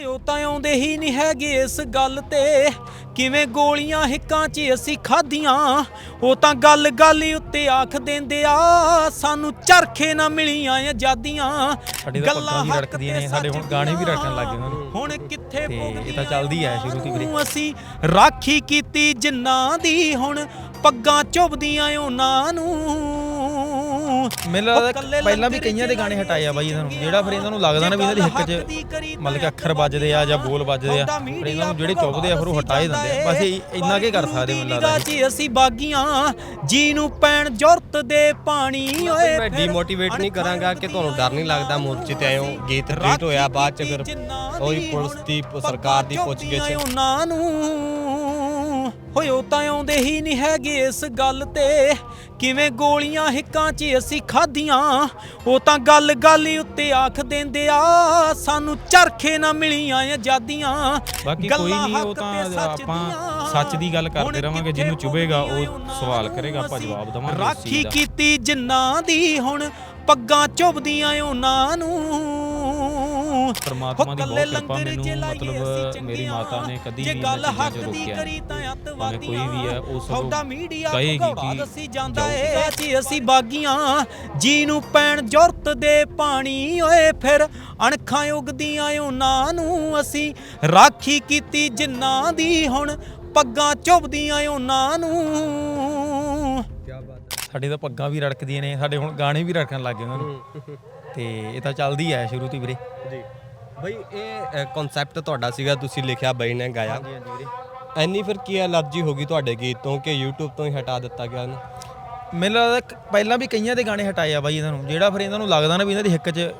ਓਏ ਉਹ ਤਾਂ ਆਉਂਦੇ ਹੀ ਨਹੀਂ ਹੈਗੇ ਇਸ ਗੱਲ ਤੇ। ਕਿਵੇਂ ਗੋਲੀਆਂ ਹਿੱਕਾਂ 'ਚ ਅਸੀਂ ਖਾਧੀਆਂ? ਉਹ ਤਾਂ ਗੱਲ ਗੱਲ ਉੱਤੇ ਆਖ ਦਿੰਦੇ ਆ। ਸਾਨੂੰ ਚਰਖੇ ਨਾ ਮਿਲੀਆਂ ਆਜ਼ਾਦੀਆਂ ਸਾਡੀ ਤਾਂ ਪੱਗਾਂ ਵੀ ਰੜਕਦੀਆਂ ਨੇ ਸਾਡੇ ਹੁਣ ਗਾਣੇ ਵੀ ਰੜਕਣ ਲੱਗ ਗਏ ਉਹਨਾਂ ਨੂੰ। ਹੁਣ ਕਿੱਥੇ ਇਹ ਤਾਂ ਚੱਲਦੀ ਆ ਸ਼ੁਰੂ ਤੋਂ ਵੀਰੇ। ਅਸੀਂ ਰਾਖੀ ਕੀਤੀ ਜਿੰਨਾਂ ਦੀ। ਹੁਣ ਪੱਗਾਂ ਚੁੱਭਦੀਆਂ ਉਹਨਾਂ ਨੂੰ। ਮੈਨੂੰ ਉਹ ਲੱਗਦਾ ਪਹਿਲਾਂ ਵੀ ਕਈਆਂ ਦੇ ਗਾਣੇ ਹਟਾਏ ਆ ਬਾਈ ਇਹਨਾਂ ਨੂੰ ਜਿਹੜਾ ਫਿਰ ਇਹਨਾਂ ਨੂੰ ਲੱਗਦਾ ਨਾ ਵੀ ਇਹਨਾਂ ਦੀ ਹਿੱਕ 'ਚ ਮਤਲਬ ਕਿ ਅੱਖਰ ਵੱਜਦੇ ਆ ਜਾਂ ਬੋਲ ਵੱਜਦੇ ਆ ਫਿਰ ਇਹਨਾਂ ਨੂੰ ਜਿਹੜੇ ਚੁੱਭਦੇ ਆ ਫਿਰ ਉਹ ਹਟਾਏ ਦਿੰਦੇ ਆ। ਬਸ ਇੰਨਾ ਕੀ ਕਰ ਸਕਦੇ ਮੈਨੂੰ ਲੱਗਦਾ ਅਸੀਂ ਬਾਗੀਆਂ ਜੀ ਨੂੰ ਪੈਣ ਜ਼ੁਰਤ ਦੇ ਪਾਣੀ ਓਏ ਮੈਂ ਡੀਮੋਟੀਵੇਟ ਨਹੀਂ ਕਰਾਂਗਾ ਕਿ ਤੁਹਾਨੂੰ ਡਰ ਨਹੀਂ ਲੱਗਦਾ ਮੋਰਚੇ ਤੇ ਆਇਓ ਗੀਤ ਰਿਲੀਟ ਹੋਇਆ ਬਾਅਦ ਚ ਫਿਰ ਉਹੀ ਪੁਲਿਸ ਦੀ ਸਰਕਾਰ ਦੀ ਪੁੱਛ ਗਿੱਛ ਉਹਨਾਂ ਨੂੰ। ਹੋਏ ਉਹ ਤਾਂ ਆਉਂਦੇ ਹੀ ਨਹੀਂ ਹੈਗੇ ਇਸ ਗੱਲ ਤੇ। ਕਿਵੇਂ ਗੋਲੀਆਂ ਹਿੱਕਾਂ 'ਚ ਅਸੀਂ ਖਾਧੀਆਂ ਉਹ ਤਾਂ ਗੱਲ ਗੱਲ ਉੱਤੇ ਆਖ ਦਿੰਦੇ ਆ। ਸਾਨੂੰ ਚਰਖੇ ਨਾ ਮਿਲੀਆਂ ਆਜ਼ਾਦੀਆਂ ਬਾਕੀ ਕੋਈ ਗੱਲਾਂ ਨਹੀਂ ਉਹ ਤੇ ਸੱਚ ਆਪਾਂ ਦੀਆਂ। ਸੱਚ ਦੀ ਗੱਲ ਕਰਦੇ ਰਵਾਂਗੇ ਜਿਹਨੂੰ ਚੁਭੇਗਾ ਉਹ ਸਵਾਲ ਕਰੇਗਾ ਆਪਾਂ ਜਵਾਬ ਦੇਵਾਂਗੇ ਰਾਖੀ ਕੀਤੀ ਜਿੰਨਾਂ ਦੀ ਹੁਣ ਪੱਗਾਂ ਚੁੱਭਦੀਆਂ ਉਹਨਾਂ ਨੂੰ। ਪਰਮਾਤਮਾ ਦੀ ਬਹੁਤ ਕਿਰਪਾ ਮੈਨੂੰ ਜੇ ਲਾਈਏ ਮਤਲਬ ਮੇਰੀ। ਮਾਤਾ ਨੇ ਕਦੀ ਵੀ ਗੱਲ ਹੱਕ ਦੀ ਕਰੀ ਤਾਂ ਅੱਤਵਾਦੀਆਂ ਕੋਈ ਵੀ ਹੈ ਉਹ ਤੁਹਾਡਾ ਮੀਡੀਆ ਕਿ ਦੱਸੀ ਜਾਂਦਾ। ਏ ਜੀ ਅਸੀਂ ਬਾਗੀਆਂ ਜੀ ਨੂੰ ਪੈਣ ਜ਼ੁਰਤ ਦੇ ਪਾਣੀ ਓਏ ਫਿਰ ਅਣਖਾਂ ਉਗਦੀਆਂ ਉਹਨਾਂ ਨੂੰ ਅਸੀਂ ਰਾਖੀ ਕੀਤੀ ਜਿੰਨਾਂ ਦੀ ਹੁਣ ਪੱਗਾਂ ਚੁੱਭਦੀਆਂ ਉਹਨਾਂ ਨੂੰ। ਸਾਡੇ ਤਾਂ ਪੱਗਾਂ ਵੀ ਰੜਕਦੀਆਂ ਨੇ ਸਾਡੇ ਹੁਣ ਗਾਣੇ ਵੀ ਰੜਕਣ ਲੱਗ ਗਏ ਉਹਨਾਂ ਨੂੰ। ਤੇ ਇਹ ਤਾਂ ਚੱਲਦੀ ਆ ਸ਼ੁਰੂ ਤੋਂ ਹੀ ਵੀਰੇ। ਜੀ। ਬਈ ਇਹ ਕਨਸੈਪਟ ਤੁਹਾਡਾ ਸੀਗਾ ਤੁਸੀਂ ਲਿਖਿਆ ਬਈ ਨੇ ਗਾਇਆ। ਹਾਂਜੀ ਵੀਰੇ। ਐਨੀ ਫਿਰ ਕੀ ਐਲਰਜੀ ਹੋ ਗਈ ਤੁਹਾਡੇ ਗੀਤ ਤੋਂ ਕਿ YouTube ਤੋਂ ਹੀ ਹਟਾ ਦਿੱਤਾ ਗਿਆ ਇਹਨੂੰ? ਮੈਨੂੰ ਲੱਗਦਾ ਪਹਿਲਾਂ ਵੀ ਕਈਆਂ ਦੇ ਗਾਣੇ ਹਟਾਏ ਆ ਬਾਈ ਇਹਨਾਂ ਨੂੰ। ਜਿਹੜਾ ਫਿਰ ਇਹਨਾਂ ਨੂੰ ਲੱਗਦਾ ਨਾ ਵੀ ਇਹਨਾਂ ਦੀ ਹਿੱਕ 'ਚ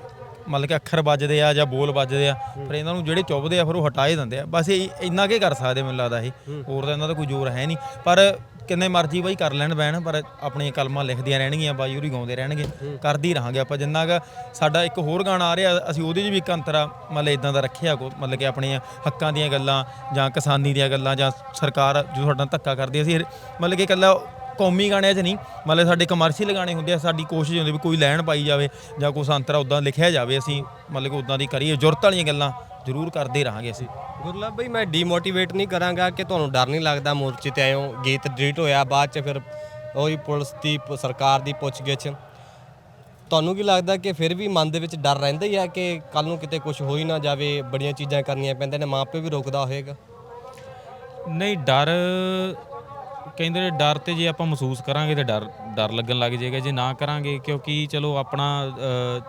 ਮਤਲਬ ਕਿ ਅੱਖਰ ਵੱਜਦੇ ਆ ਜਾਂ ਬੋਲ ਵੱਜਦੇ ਆ ਫਿਰ ਇਹਨਾਂ ਨੂੰ ਜਿਹੜੇ ਚੁੱਭਦੇ ਆ ਫਿਰ ਉਹ ਹਟਾਏ ਦਿੰਦੇ ਆ। ਬਸ ਇਹ ਇੰਨਾ ਕੀ ਕਰ ਸਕਦੇ ਮੈਨੂੰ ਲੱਗਦਾ ਇਹ। ਹੋਰ ਤਾਂ ਇਹਨਾਂ ਦਾ ਕੋਈ ਜ਼ੋਰ ਹੈ ਨਹੀਂ। ਪਰ ਕਿੰਨੇ ਮਰਜ਼ੀ ਬਾਈ ਕਰ ਲੈਣ ਬੈਣ ਪਰ ਆਪਣੀਆਂ ਕਲਮਾਂ ਲਿਖਦੀਆਂ ਰਹਿਣਗੀਆਂ ਬਾਈ ਹੋਰੀ ਗਾਉਂਦੇ ਰਹਿਣਗੇ। ਕਰਦੀ ਰਹਾਂਗੇ ਆਪਾਂ ਜਿੰਨਾ ਕੁ ਸਾਡਾ ਇੱਕ ਹੋਰ ਗਾਣਾ ਆ ਰਿਹਾ ਅਸੀਂ ਉਹਦੇ 'ਚ ਵੀ ਇੱਕ ਅੰਤਰਾ ਮਤਲਬ ਇਦਾਂ ਦਾ ਰੱਖਿਆ ਕੋ ਮਤਲਬ ਕਿ ਆਪਣੀਆਂ ਹੱਕਾਂ ਦੀਆਂ ਗੱਲਾਂ ਜਾਂ ਕਿਸਾਨੀ ਦੀਆਂ ਗੱਲਾਂ ਜਾਂ ਸਰਕਾਰ ਜੋ ਸਾਡਾ ਧੱਕਾ ਕਰਦੀ ਅਸੀਂ ਮਤਲਬ ਕਿ ਇਕੱਲਾ ਕੌਮੀ ਗਾਣਿਆਂ 'ਚ ਨਹੀਂ ਮਤਲਬ ਸਾਡੇ ਕਮਰਸ਼ੀਅਲ ਗਾਣੇ ਹੁੰਦੇ ਆ ਸਾਡੀ ਕੋਸ਼ਿਸ਼ ਹੁੰਦੀ ਵੀ ਕੋਈ ਲਾਈਨ ਪਾਈ ਜਾਵੇ ਜਾਂ ਕੋਈ ਸੰਤਰਾ ਉਦਾਂ ਲਿਖਿਆ ਜਾਵੇ ਅਸੀਂ ਮਤਲਬ ਕਿ ਉਦਾਂ ਦੀ ਕਰੀਏ ਜ਼ਰੂਰਤ ਵਾਲੀਆਂ ਗੱਲਾਂ ਜ਼ਰੂਰ ਕਰਦੇ ਰਹਾਂਗੇ ਅਸੀਂ। ਗੁਰਲਬ ਬਈ ਮੈਂ ਡੀਮੋਟੀਵੇਟ ਨਹੀਂ ਕਰਾਂਗਾ ਕਿ ਤੁਹਾਨੂੰ ਡਰ ਨਹੀਂ ਲੱਗਦਾ ਮੋਰਚੇ ਤੇ ਆਇਓ ਗੀਤ ਡਿਲੀਟ ਹੋਇਆ ਬਾਅਦ ਚ ਫਿਰ ਉਹੀ ਪੁਲਿਸ ਦੀ ਪ- ਸਰਕਾਰ ਦੀ ਪੁੱਛ ਗਿੱਛ ਤੁਹਾਨੂੰ ਕੀ ਲੱਗਦਾ ਕਿ ਫਿਰ ਵੀ ਮਨ ਦੇ ਵਿੱਚ ਡਰ ਰਹਿੰਦਾ ਹੀ ਆ ਕਿ ਕੱਲ ਨੂੰ ਕਿਤੇ ਕੁਝ ਹੋ ਹੀ ਨਾ ਜਾਵੇ ਬੜੀਆਂ ਚੀਜ਼ਾਂ ਕਰਨੀਆਂ ਪੈਂਦੀਆਂ ਨੇ ਮਾਪੇ ਵੀ ਰੋਕਦਾ ਹੋਏਗਾ? ਨਹੀਂ ਡਰ ਕਹਿੰਦੇ ਨੇ ਡਰ ਤੇ ਜੇ ਆਪਾਂ ਮਹਿਸੂਸ ਕਰਾਂਗੇ ਤੇ ਡਰ ਡਰ ਲੱਗਣ ਲੱਗ ਜਾਏਗਾ ਜੇ ਨਾ ਕਰਾਂਗੇ ਕਿਉਂਕਿ ਚਲੋ ਆਪਣਾ ਅ,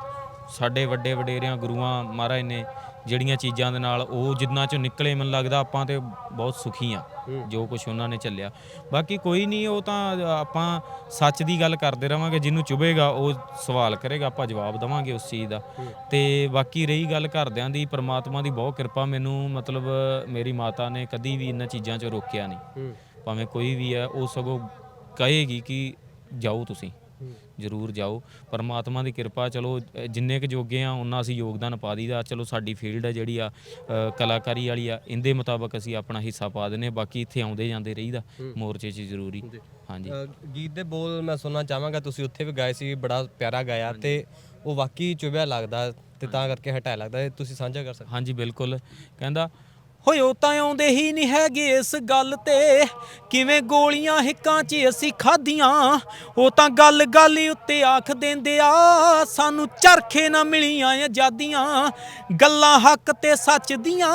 ਸਾਡੇ ਵੱਡੇ ਵਡੇਰਿਆਂ ਗੁਰੂਆਂ ਮਹਾਰਾਜ ਨੇ ਜਿਹੜੀਆਂ ਚੀਜ਼ਾਂ ਦੇ ਨਾਲ ਉਹ ਜਿੰਨਾ ਚੋਂ ਨਿਕਲੇ ਮੈਨੂੰ ਲੱਗਦਾ ਆਪਾਂ ਤੇ ਬਹੁਤ ਸੁਖੀ ਆ ਜੋ ਕੁਝ ਉਹਨਾਂ ਨੇ ਚੱਲਿਆ ਬਾਕੀ ਕੋਈ ਨਹੀਂ ਉਹ ਤਾਂ ਆਪਾਂ ਸੱਚ ਦੀ ਗੱਲ ਕਰਦੇ ਰਵਾਂਗੇ ਜਿਹਨੂੰ ਚੁਭੇਗਾ ਉਹ ਸਵਾਲ ਕਰੇਗਾ ਆਪਾਂ ਜਵਾਬ ਦੇਵਾਂਗੇ ਉਸ ਚੀਜ਼ ਦਾ। ਤੇ ਬਾਕੀ ਰਹੀ ਗੱਲ ਘਰਦਿਆਂ ਦੀ ਪ੍ਰਮਾਤਮਾ ਦੀ ਬਹੁਤ ਕਿਰਪਾ ਮੈਨੂੰ ਮਤਲਬ ਮੇਰੀ ਮਾਤਾ ਨੇ ਕਦੀ ਵੀ ਇਹਨਾਂ ਚੀਜ਼ਾਂ 'ਚ ਰੋਕਿਆ ਨਹੀਂ। ਭਾਵੇਂ ਕੋਈ ਵੀ ਹੈ ਉਹ ਸਗੋਂ ਕਹੇਗੀ ਕਿ ਜਾਓ ਤੁਸੀਂ ਜ਼ਰੂਰ ਜਾਓ। ਪਰਮਾਤਮਾ ਦੀ ਕਿਰਪਾ ਚਲੋ ਜਿੰਨੇ ਕੁ ਜੋਗੇ ਆ ਉਹਨਾਂ ਅਸੀਂ ਯੋਗਦਾਨ ਪਾ ਦਈਦਾ। ਚਲੋ ਸਾਡੀ ਫੀਲਡ ਹੈ ਜਿਹੜੀ ਆ ਕਲਾਕਾਰੀ ਵਾਲੀ ਆ ਇਹਦੇ ਮੁਤਾਬਕ ਅਸੀਂ ਆਪਣਾ ਹਿੱਸਾ ਪਾ ਦਿੰਨੇ ਬਾਕੀ ਇੱਥੇ ਆਉਂਦੇ ਜਾਂਦੇ ਰਹੀਦਾ ਮੋਰਚੇ 'ਚ ਜ਼ਰੂਰੀ। ਹਾਂਜੀ। ਗੀਤ ਦੇ ਬੋਲ ਮੈਂ ਸੁਣਨਾ ਚਾਹਾਂਗਾ। ਤੁਸੀਂ ਉੱਥੇ ਵੀ ਗਾਏ ਸੀ ਬੜਾ ਪਿਆਰਾ ਗਾਇਆ ਤੇ ਉਹ ਵਾਕਈ ਚੁਭਿਆ ਲੱਗਦਾ ਤੇ ਤਾਂ ਕਰਕੇ ਹਟਾਇਆ ਲੱਗਦਾ। ਤੁਸੀਂ ਸਾਂਝਾ ਕਰ ਸਕਦੇ ਹਾਂਜੀ ਬਿਲਕੁਲ। ਕਹਿੰਦਾ ਹੋਏ ਉਹ ਤਾਂ ਆਉਂਦੇ ਹੀ ਨਹੀਂ ਹੈਗੇ ਇਸ ਗੱਲ ਤੇ। ਕਿਵੇਂ ਗੋਲੀਆਂ ਹਿੱਕਾਂ 'ਚ ਅਸੀਂ ਖਾਧੀਆਂ, ਉਹ ਤਾਂ ਗੱਲ ਗੱਲ ਹੀ ਉੱਤੇ ਆਖ ਦਿੰਦੇ ਆ। ਸਾਨੂੰ ਚਰਖੇ ਨਾ ਮਿਲੀਆਂ ਆਜ਼ਾਦੀਆਂ ਗੱਲਾਂ ਹੱਕ ਤੇ ਸੱਚ ਦੀਆਂ।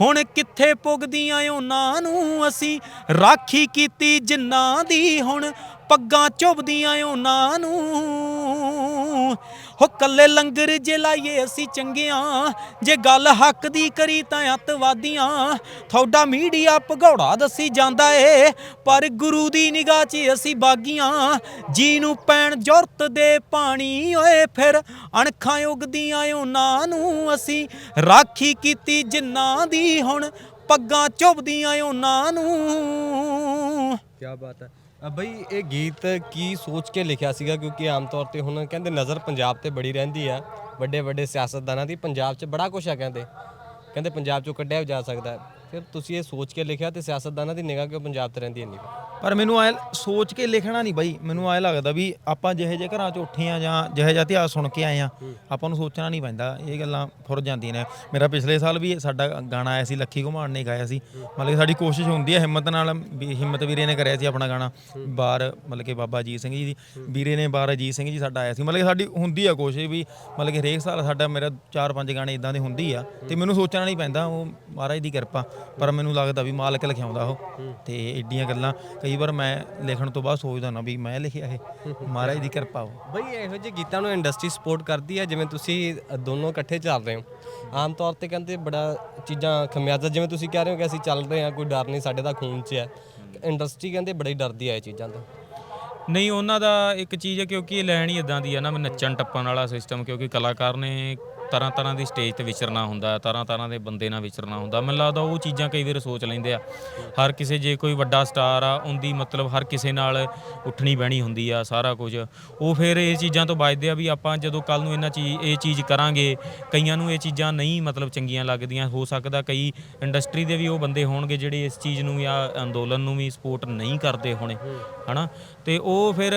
ਹੁਣ ਕਿੱਥੇ ਪੁੱਗਦੀਆਂ ਉਹਨਾਂ ਨੂੰ, ਅਸੀਂ ਰਾਖੀ ਕੀਤੀ ਜਿੰਨਾਂ ਦੀ। ਹੁਣ ਪੱਗਾਂ ਚੁੱਭਦੀਆਂ ਉਹਨਾਂ ਨੂੰ। ਹੋ ਕੱਲੇ ਲੰਗਰ ਜੇ ਲਾਈਏ ਅਸੀਂ ਚੰਗਿਆਂ, ਜੇ ਗੱਲ ਹੱਕ ਦੀ ਕਰੀ ਤਾਂ ਅੱਤਵਾਦੀਆਂ। ਤੁਹਾਡਾ ਮੀਡੀਆ ਭਗੌੜਾ ਦੱਸੀ ਜਾਂਦਾ ਏ, ਪਰ ਗੁਰੂ ਦੀ ਨਿਗਾਹ 'ਚ ਅਸੀਂ ਬਾਗੀਆਂ। ਜੀ ਨੂੰ ਪੈਣ ਜ਼ੁਰਤ ਦੇ ਪਾਣੀ ਓਏ, ਫਿਰ ਅਣਖਾਂ ਉਗਦੀਆਂ ਉਹਨਾਂ ਨੂੰ ਅਸੀਂ ਰਾਖੀ ਕੀਤੀ ਜਿੰਨਾਂ ਦੀ ਹੁਣ ਪੱਗਾਂ ਚੁੱਭਦੀਆਂ ਉਹਨਾਂ ਨੂੰ। ਕੀ ਬਾਤ ਹੈ। ਅ, ਬਈ ਇਹ ਗੀਤ ਕੀ ਸੋਚ ਕੇ ਲਿਖਿਆ ਸੀਗਾ? ਕਿਉਂਕਿ ਆਮ ਤੌਰ ਤੇ ਹੁਣ ਕਹਿੰਦੇ ਨਜ਼ਰ ਪੰਜਾਬ ਤੇ ਬੜੀ ਰਹਿੰਦੀ ਆ। ਵੱਡੇ ਵੱਡੇ ਸਿਆਸਤਦਾਨਾਂ ਦੀ ਪੰਜਾਬ 'ਚ ਬੜਾ ਕੁਛ ਆ ਕਹਿੰਦੇ। ਕਹਿੰਦੇ ਪੰਜਾਬ 'ਚੋਂ ਕੱਢਿਆ ਵੀ ਜਾ ਸਕਦਾ। ਹੈ। ਫਿਰ ਤੁਸੀਂ ਇਹ ਸੋਚ ਕੇ ਲਿਖਿਆ ਤੇ ਸਿਆਸਤਦਾਨਾਂ ਦੀ ਨਿਗਾਹ ਕਿਉਂ ਪੰਜਾਬ ਤੇ ਰਹਿੰਦੀ ਇੰਨੀ ਪਰ ਮੈਨੂੰ ਐ ਸੋਚ ਕੇ ਲਿਖਣਾ ਨਹੀਂ ਬਾਈ। ਮੈਨੂੰ ਐ ਲੱਗਦਾ ਵੀ ਆਪਾਂ ਜਿਹੇ ਜਿਹੇ ਘਰਾਂ 'ਚ ਉੱਠੇ ਆ ਜਾਂ ਜਿਹੇ ਜਿਹਾ ਇਤਿਹਾਸ ਸੁਣ ਕੇ ਆਏ ਆ ਆਪਾਂ ਨੂੰ ਸੋਚਣਾ ਨਹੀਂ ਪੈਂਦਾ। ਇਹ ਗੱਲਾਂ ਫੁਰ ਜਾਂਦੀਆਂ ਨੇ। ਮੇਰਾ ਪਿਛਲੇ ਸਾਲ ਵੀ ਸਾਡਾ ਗਾਣਾ ਆਇਆ ਸੀ, ਲੱਖੀ ਘੁਮਾਣ ਨੇ ਗਾਇਆ ਸੀ। ਮਤਲਬ ਕਿ ਸਾਡੀ ਕੋਸ਼ਿਸ਼ ਹੁੰਦੀ ਹੈ ਹਿੰਮਤ ਨਾਲ, ਵੀ ਹਿੰਮਤ ਵੀਰੇ ਨੇ ਕਰਿਆ ਸੀ ਆਪਣਾ ਗਾਣਾ। ਬਾਰ ਮਤਲਬ ਕਿ ਬਾਬਾ ਅਜੀਤ ਸਿੰਘ ਜੀ ਦੀ, ਵੀਰੇ ਨੇ ਬਾਰ ਅਜੀਤ ਸਿੰਘ ਜੀ ਸਾਡਾ ਆਇਆ ਸੀ। ਮਤਲਬ ਕਿ ਸਾਡੀ ਹੁੰਦੀ ਆ ਕੋਸ਼ਿਸ਼ ਵੀ, ਮਤਲਬ ਕਿ ਹਰੇਕ ਸਾਲ ਸਾਡਾ ਮੇਰਾ ਚਾਰ ਪੰਜ ਗਾਣੇ ਇਦਾਂ ਦੇ ਹੁੰਦੀ ਆ। ਤੇ ਮੈਨੂੰ ਸੋਚਣਾ ਨਹੀਂ ਪੈਂਦਾ, ਉਹ ਮਹਾਰਾਜ ਦੀ ਕਿਰਪਾ। ਪਰ ਮੈਨੂੰ ਲੱਗਦਾ ਵੀ ਮਾਲਕ ਲਿਖਾਉਂਦਾ ਉਹ ਤੇ ਏਡੀਆਂ ਗੱਲਾਂ ਕਈ ਵਾਰ ਮੈਂ ਲਿਖਣ ਤੋਂ ਬਾਅਦ ਸੋਚਦਾ ਨਾ ਵੀ ਮੈਂ ਲਿਖਿਆ ਇਹ। ਮਹਾਰਾਜ ਦੀ ਕਿਰਪਾ ਉਹ। ਬਈ ਇਹੋ ਜਿਹੇ ਗੀਤਾਂ ਨੂੰ ਇੰਡਸਟਰੀ ਸਪੋਰਟ ਕਰਦੀ ਹੈ ਜਿਵੇਂ ਤੁਸੀਂ ਦੋਨੋਂ ਇਕੱਠੇ ਚੱਲ ਰਹੇ ਹੋ। ਆਮ ਤੌਰ ਤੇ ਕਹਿੰਦੇ ਬੜਾ ਚੀਜ਼ਾਂ ਖਮਿਆਜ਼ਾ ਜਿਵੇਂ ਤੁਸੀਂ ਕਹਿ ਰਹੇ ਹੋ ਕਿ ਅਸੀਂ ਚੱਲ ਰਹੇ ਹਾਂ ਕੋਈ ਡਰ ਨਹੀਂ ਸਾਡੇ ਤਾਂ ਖੂਨ 'ਚ ਹੈ ਇੰਡਸਟਰੀ ਕਹਿੰਦੇ ਬੜੀ ਡਰਦੀ ਹੈ ਇਹ ਚੀਜ਼ਾਂ ਤੋਂ। ਨਹੀਂ ਉਹਨਾਂ ਦਾ ਇੱਕ ਚੀਜ਼ ਹੈ ਕਿਉਂਕਿ ਇਹ ਲੈਣ ਹੀ ਇਦਾਂ ਦੀ ਹੈ ਨਾ ਨੱਚਣ ਟੱਪਣ ਵਾਲਾ ਸਿਸਟਮ ਕਿਉਂਕਿ ਕਲਾਕਾਰ ਨੇ ਤਰ੍ਹਾਂ ਤਰ੍ਹਾਂ ਦੀ ਸਟੇਜ ਤੇ ਵਿਚਰਨਾ ਹੁੰਦਾ ਤਰ੍ਹਾਂ ਤਰ੍ਹਾਂ ਦੇ ਬੰਦੇ ਨਾਲ ਵਿਚਰਨਾ ਹੁੰਦਾ। ਮੈਨੂੰ ਲੱਗਦਾ ਉਹ ਚੀਜ਼ਾਂ ਕਈ ਵਾਰ ਸੋਚ ਲੈਂਦੇ ਆ। ਹਰ ਕਿਸੇ ਜੇ ਕੋਈ ਵੱਡਾ ਸਟਾਰ ਆ, ਉਹਦੀ ਮਤਲਬ ਹਰ ਕਿਸੇ ਨਾਲ ਉੱਠਣੀ ਬਹਿਣੀ ਹੁੰਦੀ ਆ, ਸਾਰਾ ਕੁਝ। ਉਹ ਫਿਰ ਇਹ ਚੀਜ਼ਾਂ ਤੋਂ ਬਚਦੇ ਆ ਵੀ ਆਪਾਂ ਜਦੋਂ ਕੱਲ ਨੂੰ ਇਹਨਾਂ ਚੀਜ਼ ਇਹ ਚੀਜ਼ ਕਰਾਂਗੇ, ਕਈਆਂ ਨੂੰ ਇਹ ਚੀਜ਼ਾਂ ਨਹੀਂ ਮਤਲਬ ਚੰਗੀਆਂ ਲੱਗਦੀਆਂ। ਹੋ ਸਕਦਾ ਕਈ ਇੰਡਸਟਰੀ ਦੇ ਵੀ ਉਹ ਬੰਦੇ ਹੋਣਗੇ ਜਿਹੜੇ ਇਸ ਚੀਜ਼ ਨੂੰ ਜਾਂ ਅੰਦੋਲਨ ਨੂੰ ਵੀ ਸਪੋਰਟ ਨਹੀਂ ਕਰਦੇ ਹੋਣੇ, ਹਨਾ? ਤੇ ਉਹ ਫਿਰ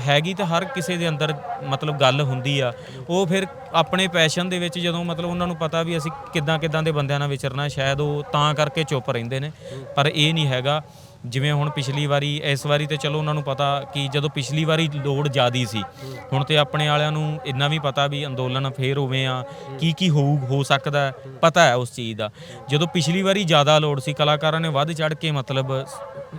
ਹੈਗੀ ਤਾਂ ਹਰ ਕਿਸੇ ਦੇ ਅੰਦਰ ਮਤਲਬ ਗੱਲ ਹੁੰਦੀ ਆ। ਉਹ ਫਿਰ ਆਪਣੇ ਪੈਸ਼ਨ ਦੇ ਵਿੱਚ ਜਦੋਂ ਮਤਲਬ ਉਹਨਾਂ ਨੂੰ ਪਤਾ ਵੀ ਅਸੀਂ ਕਿੱਦਾਂ ਕਿੱਦਾਂ ਦੇ ਬੰਦਿਆਂ ਨਾਲ ਵਿਚਰਨਾ, ਸ਼ਾਇਦ ਉਹ ਤਾਂ ਕਰਕੇ ਚੁੱਪ ਰਹਿੰਦੇ ਨੇ। ਪਰ ਇਹ ਨਹੀਂ ਹੈਗਾ। ਜਿਵੇਂ ਹੁਣ ਪਿਛਲੀ ਵਾਰੀ, ਇਸ ਵਾਰੀ ਤੇ ਚਲੋ ਉਹਨਾਂ ਨੂੰ ਪਤਾ ਕਿ ਜਦੋਂ ਪਿਛਲੀ ਵਾਰੀ ਲੋੜ ਜ਼ਿਆਦੀ ਸੀ, ਹੁਣ ਤੇ ਆਪਣੇ ਵਾਲਿਆਂ ਨੂੰ ਇੰਨਾ ਵੀ ਪਤਾ ਵੀ ਅੰਦੋਲਨ ਫੇਰ ਹੋਵੇ ਆ, ਕੀ ਕੀ ਹੋਊ ਹੋ ਸਕਦਾ ਪਤਾ ਹੈ ਉਸ ਚੀਜ਼ ਦਾ। ਜਦੋਂ ਪਿਛਲੀ ਵਾਰੀ ਜ਼ਿਆਦਾ ਲੋੜ ਸੀ, ਕਲਾਕਾਰਾਂ ਨੇ ਵੱਧ ਚੜ ਕੇ ਮਤਲਬ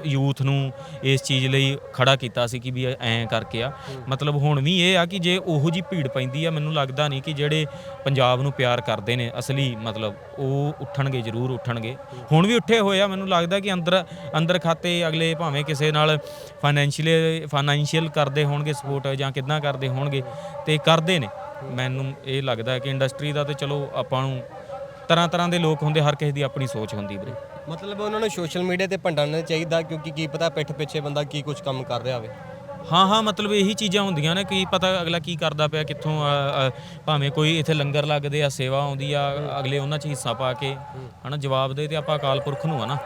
ਯੂਥ ਨੂੰ ਇਸ ਚੀਜ਼ ਲਈ ਖੜਾ ਕੀਤਾ ਸੀ ਕਿ ਵੀ ਐਂ ਕਰਕੇ ਆ। ਮਤਲਬ ਹੁਣ ਵੀ ਇਹ ਆ ਕਿ ਜੇ ਉਹੋ ਜੀ ਭੀੜ ਪੈਂਦੀ ਆ, ਮੈਨੂੰ ਲੱਗਦਾ ਨਹੀਂ ਕਿ ਜਿਹੜੇ ਪੰਜਾਬ ਨੂੰ ਪਿਆਰ ਕਰਦੇ ਨੇ, ਅਸਲੀ ਮਤਲਬ ਉਹ ਉੱਠਣਗੇ, ਜ਼ਰੂਰ ਉੱਠਣਗੇ। ਹੁਣ ਵੀ ਉੱਠੇ ਹੋਏ ਆ, ਮੈਨੂੰ ਲੱਗਦਾ ਕਿ ਅੰਦਰ ਅੰਦਰ ਖਾਤੇ ਅਗਲੇ ਭਾਵੇਂ ਕਿਸੇ ਨਾਲ ਫਾਈਨੈਂਸ਼ੀਅਲ ਫਾਈਨੈਂਸ਼ੀਅਲ ਕਰਦੇ ਹੋਣਗੇ ਸਪੋਰਟ ਜਾਂ ਕਿੱਦਾਂ ਕਰਦੇ ਹੋਣਗੇ ਤੇ ਕਰਦੇ ਨੇ। ਮੈਨੂੰ ਇਹ ਲੱਗਦਾ ਕਿ ਇੰਡਸਟਰੀ ਦਾ ਤੇ ਚਲੋ ਆਪਾਂ ਨੂੰ ਤਰ੍ਹਾਂ ਤਰ੍ਹਾਂ ਦੇ ਲੋਕ ਹੁੰਦੇ ਹਰ ਕਿਸੇ ਦੀ ਆਪਣੀ ਸੋਚ ਹੁੰਦੀ ਵੀਰੇ। ਮਤਲਬ ਉਹਨਾਂ ਨੂੰ ਸੋਸ਼ਲ ਮੀਡੀਆ ਤੇ ਭੰਡਣਾ ਚਾਹੀਦਾ ਕਿਉਂਕਿ ਕੀ ਪਤਾ ਪਿੱਠ ਪਿੱਛੇ ਬੰਦਾ ਕੀ ਕੁਝ ਕੰਮ ਕਰ ਰਿਹਾ ਹੋਵੇ। ਹਾਂ ਹਾਂ ਮਤਲਬ ਇਹੀ ਚੀਜ਼ਾਂ ਹੁੰਦੀਆਂ ਨੇ ਕਿ ਪਤਾ ਅਗਲਾ ਕੀ ਕਰਦਾ ਪਿਆ ਕਿੱਥੋਂ ਭਾਵੇਂ ਕੋਈ ਇੱਥੇ ਲੰਗਰ ਲੱਗਦੇ ਆ ਸੇਵਾ ਆਉਂਦੀ ਆ ਅਗਲੇ ਉਹਨਾਂ 'ਚ ਹਿੱਸਾ ਪਾ ਕੇ ਹਨਾ ਜਵਾਬ ਦੇ ਤੇ ਆਪਾਂ ਅਕਾਲ ਪੁਰਖ ਨੂੰ ਆ ਨਾ।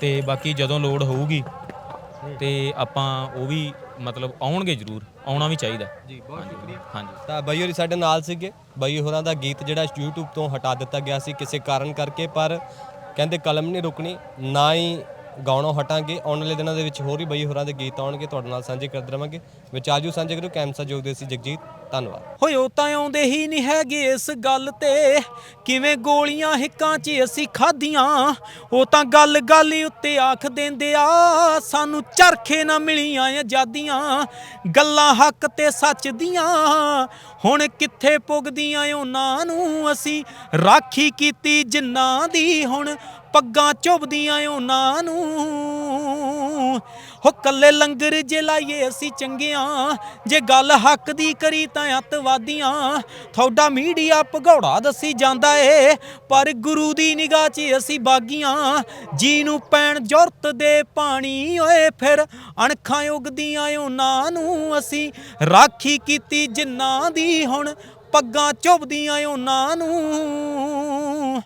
ਤੇ ਬਾਕੀ ਜਦੋਂ ਲੋੜ ਹੋਊਗੀ ਤੇ ਆਪਾਂ ਉਹ ਵੀ ਮਤਲਬ ਆਉਣਗੇ ਜ਼ਰੂਰ ਆਉਣਾ ਵੀ ਚਾਹੀਦਾ। ਜੀ ਬਹੁਤ ਸ਼ੁਕਰੀਆ। ਹਾਂਜੀ। ਤਾਂ ਬਾਈ ਹੋਰੀ ਸਾਡੇ ਨਾਲ ਸੀਗੇ। ਬਾਈ ਹੋਰਾਂ ਦਾ ਗੀਤ ਜਿਹੜਾ YouTube ਤੋਂ ਹਟਾ ਦਿੱਤਾ ਗਿਆ ਸੀ ਕਿਸੇ ਕਾਰਨ ਕਰਕੇ ਪਰ ਕਹਿੰਦੇ ਕਲਮ ਨਹੀਂ ਰੁਕਣੀ ਨਾ ਹੀ ਗਾਉਣੋਂ ਹਟਾਂਗੇ। ਆਉਣ ਵਾਲੇ ਦਿਨਾਂ ਦੇ ਵਿੱਚ ਹੋਰ ਵੀ ਬਾਈ ਹੋਰਾਂ ਦੇ ਗੀਤ ਆਉਣਗੇ ਤੁਹਾਡੇ ਨਾਲ ਸਾਂਝੇ ਕਰਦੇ ਰਵਾਂਗੇ ਵਿੱਚ ਆਜੂ ਸਾਂਝੇ ਕਰੋ ਕੈਮਸਾ ਜੋਗਦੇ ਸੀ ਜਗਜੀਤ। ਧੰਨਵਾਦ। ਹੋਏ ਉਹ ਤਾਂ ਆਉਂਦੇ ਹੀ ਨਹੀਂ ਹੈਗੇ ਇਸ ਗੱਲ ਤੇ। ਕਿਵੇਂ ਗੋਲੀਆਂ ਹਿੱਕਾਂ 'ਚ ਅਸੀਂ ਖਾਧੀਆਂ, ਉਹ ਤਾਂ ਗੱਲ ਗੱਲ ਉੱਤੇ ਆਖ ਦਿੰਦੇ ਆ। ਸਾਨੂੰ ਚਰਖੇ ਨਾ ਮਿਲੀਆਂ ਆਜ਼ਾਦੀਆਂ ਗੱਲਾਂ ਹੱਕ ਤੇ ਸੱਚ ਦੀਆਂ। ਹੁਣ ਕਿੱਥੇ ਪੁੱਗਦੀਆਂ ਉਹਨਾਂ ਨੂੰ, ਅਸੀਂ ਰਾਖੀ ਕੀਤੀ ਜਿੰਨਾਂ ਦੀ। ਹੁਣ ਪੱਗਾਂ ਚੁੱਭਦੀਆਂ ਉਹਨਾਂ ਨੂੰ। ਹੋ ਕੱਲੇ ਲੰਗਰ ਜੇ ਲਾਈਏ ਅਸੀਂ ਚੰਗਿਆਂ, ਜੇ ਗੱਲ ਹੱਕ ਦੀ ਕਰੀ ਤਾਂ ਅੱਤਵਾਦੀਆਂ। ਤੁਹਾਡਾ ਮੀਡੀਆ ਭਗੌੜਾ ਦੱਸੀ ਜਾਂਦਾ ਏ, ਪਰ ਗੁਰੂ ਦੀ ਨਿਗਾਹ 'ਚ ਅਸੀਂ ਬਾਗੀਆਂ। ਜੀ ਨੂੰ ਪੈਣ ਜ਼ੁਰਤ ਦੇ ਪਾਣੀ, ਓਏ ਫਿਰ ਅਣਖਾਂ ਉਗਦੀਆਂ ਉਹਨਾਂ ਨੂੰ ਅਸੀਂ ਰਾਖੀ ਕੀਤੀ ਜਿੰਨਾਂ ਦੀ ਹੁਣ ਪੱਗਾਂ ਚੁੱਭਦੀਆਂ ਉਹਨਾਂ ਨੂੰ।